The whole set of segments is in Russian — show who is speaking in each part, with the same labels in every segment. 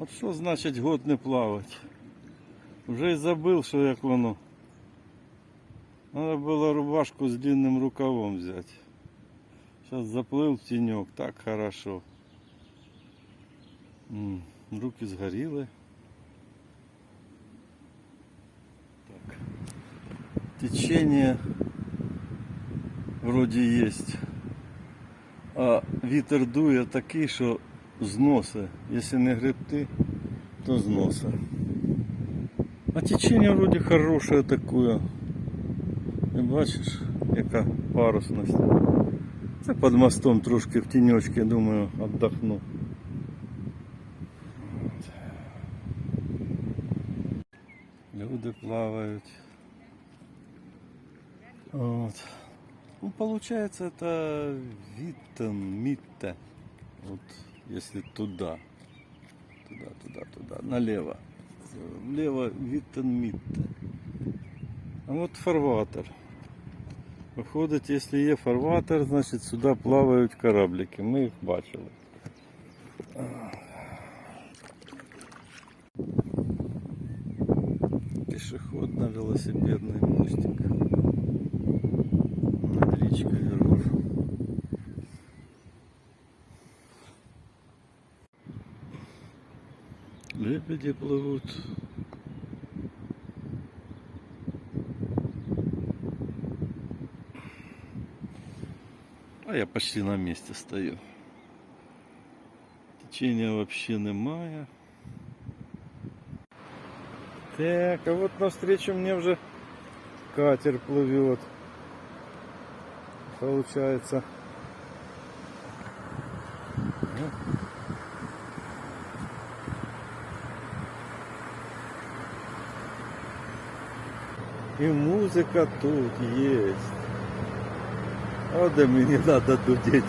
Speaker 1: От що значить год не плавати? Вже й забив, що як воно. Треба було рубашку з длинним рукавом взяти. Зараз заплив в тіньок, так хорошо. М, Руки згоріли. Так. Течение вроде есть. А вітер дує такий, що зноси. Якщо не гребти, то зноси. А течение вроде хорошее такое. Не бачиш, яка парусність. Це під мостом трошки в тіньочці, думаю, віддохну. От. Люди плавають. Вот. Ну, получается, это Виттен, Митте. Вот, если туда. Туда, туда, туда. Налево. Влево Виттен, Митте. А вот фарватер. Виходить, якщо є фарватер, значить сюди плавають кораблики. Ми їх бачили. Пішохідно-велосипедний мостик. Над річкою Рур. Лебеди плывут. А я почти на месте стою. Течения вообще немає. Так, а вот навстречу мне уже катер плывет. Получается. Ну. И музыка тут есть. А да мне не надо дудеть.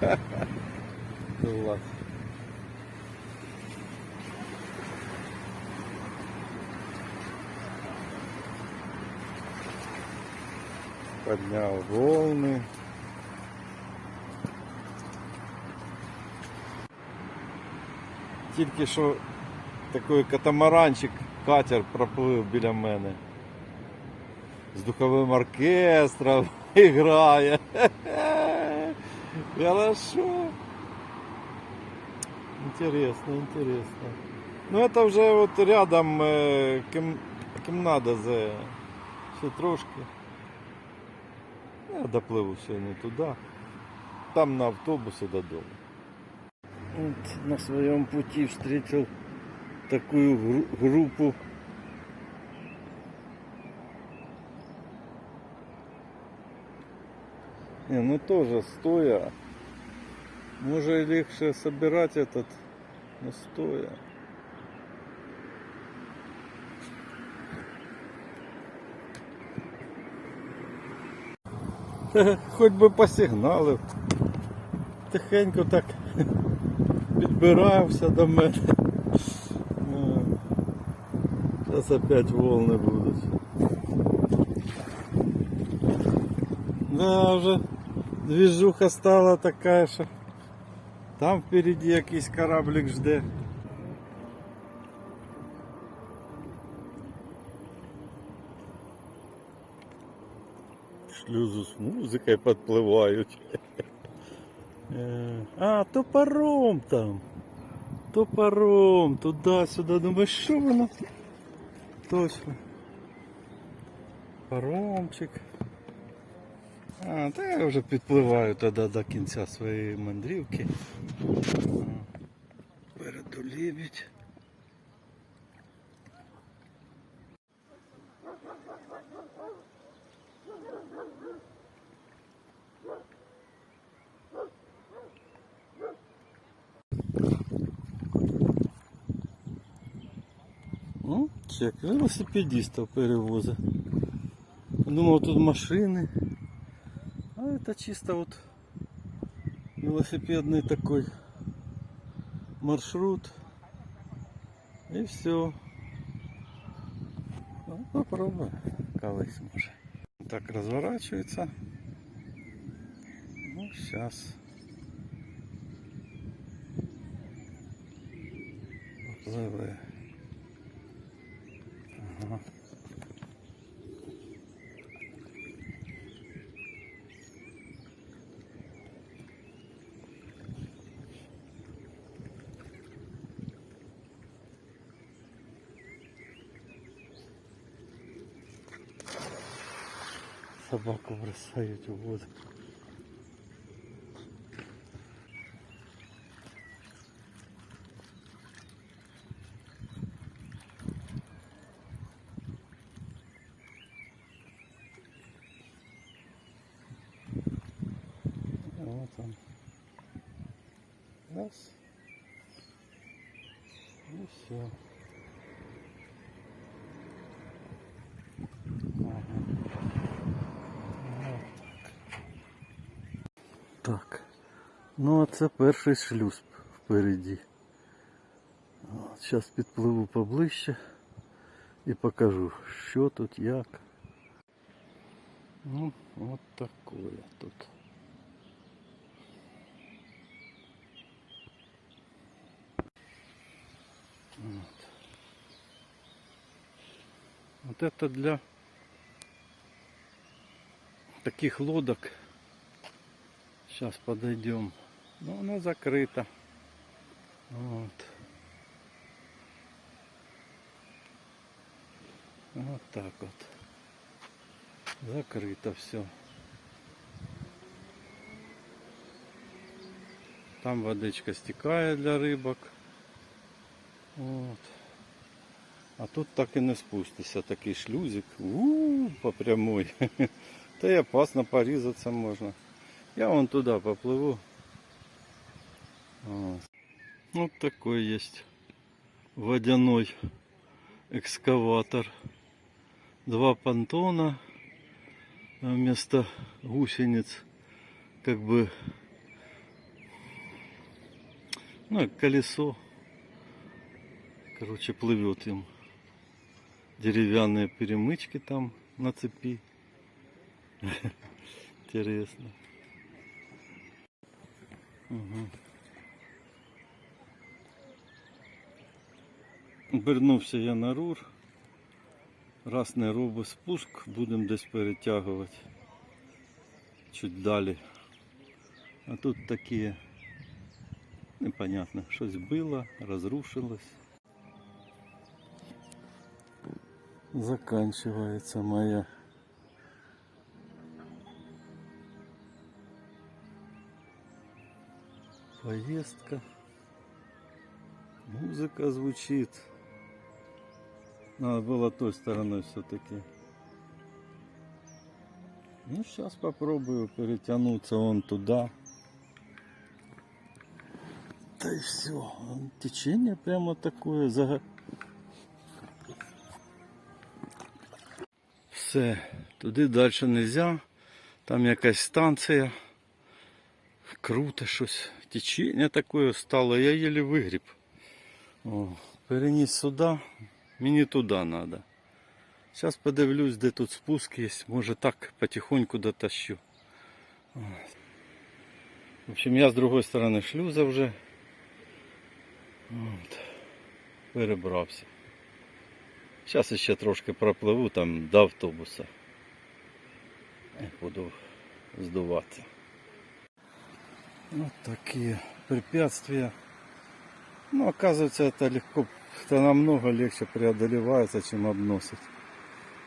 Speaker 1: Поднял волны. Тільки що такий катамаранчик, катер проплив біля мене. З духовим оркестром грає. Хорошо. Интересно, интересно. Ну это вже от рядом е, ким, Кимнадзе. Ще трошки. Я допливу сьогодні туди. Там на автобусе додому. Вот на своем пути встретил такую гру- группу. Не, ну тоже стоя. Может легче собирать этот, но стоя. Хоть би посигналив. Тихенько так підбирався до мене. Зараз опять волни будуть. Да, вже двіжуха стала така, що там впереді якийсь кораблик жде. Шлюзу з музикою підпливають. Е, А, то паром там. То паром, туди-сюди. Думаю, що воно? Точно. Паромчик. А, та я вже підпливаю тоді до кінця своєї мандрівки. А, Переду лебідь. Ну, чек, велосипедистов перевоза. Думал, тут машины. А это чисто вот велосипедный такой маршрут. І все. Ну, попробуй колись може. Так розворачується. Ну, сейчас. Попливе. Собаку бросають у воду. Вот он. Раз. И все. Так. Ну, а це перший шлюз впереді. Зараз підпливу поближче і покажу, що тут, як. Ну, от такое тут. Вот. Вот это для таких лодок. Сейчас подойдем. Ну, она закрыта. Вот. Вот так вот. Закрыто все. Там водичка стекает для рыбок. Вот. А тут так і не спустишся, такий шлюзик. у по прямой. Та й опасно порізатися можна. Я вон туда попливу. Вот. Вот такой есть водяной экскаватор. Два понтона а вместо гусениц как бы ну, колесо. Короче, плывет им. Деревянные перемычки там на цепи. Интересно. Угу. Я на рур. Раз не робить спуск, будемо десь перетягувати чуть далі. А тут такі непонятно, щось було, розрушилось. Заканчивается моя поездка. Музыка звучит. Надо было той стороной все-таки. Ну, сейчас попробую перетянуться вон туда. Да и все. Течение прямо такое. Зага... Все, туди далі не можна. Там якась станція. Круте щось. Течення таке стало, я єлі вигріб. О, переніс сюди, мені туди треба. Зараз подивлюсь, де тут спуск є. Може так потихоньку дотащу. От. В общем, я з другої сторони шлюза вже. От. Перебрався. Зараз ще трошки пропливу там до автобуса. Буду здуватися. Вот такие препятствия. Ну, оказывается, это легко, это намного легче преодолевается, чем обносить.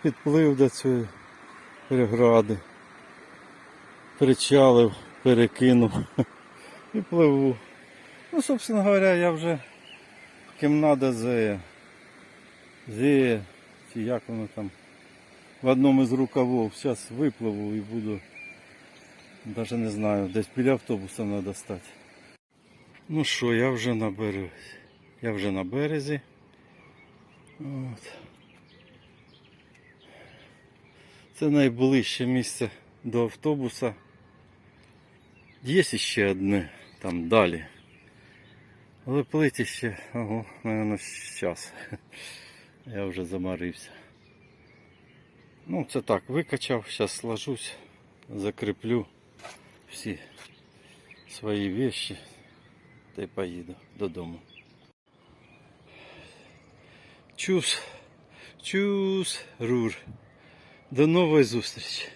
Speaker 1: Підплив до цієї перегради, причалив, перекинув і пливу. Ну, собственно говоря, я вже кімнада зея. Зея, чи як воно там, в одному із рукавов. Зараз випливу і буду, навіть не знаю, десь біля автобуса треба стати. Ну що, я вже на березі. Я вже на березі. От. Це найближче місце до автобуса. Є ще одне там далі. Але плити ще, ого, наверное, час. Я вже замарився. Ну, це так, викачав, зараз сложусь, закріплю всі свої вещи та й поїду додому. Чус, чус, рур. До нової зустрічі.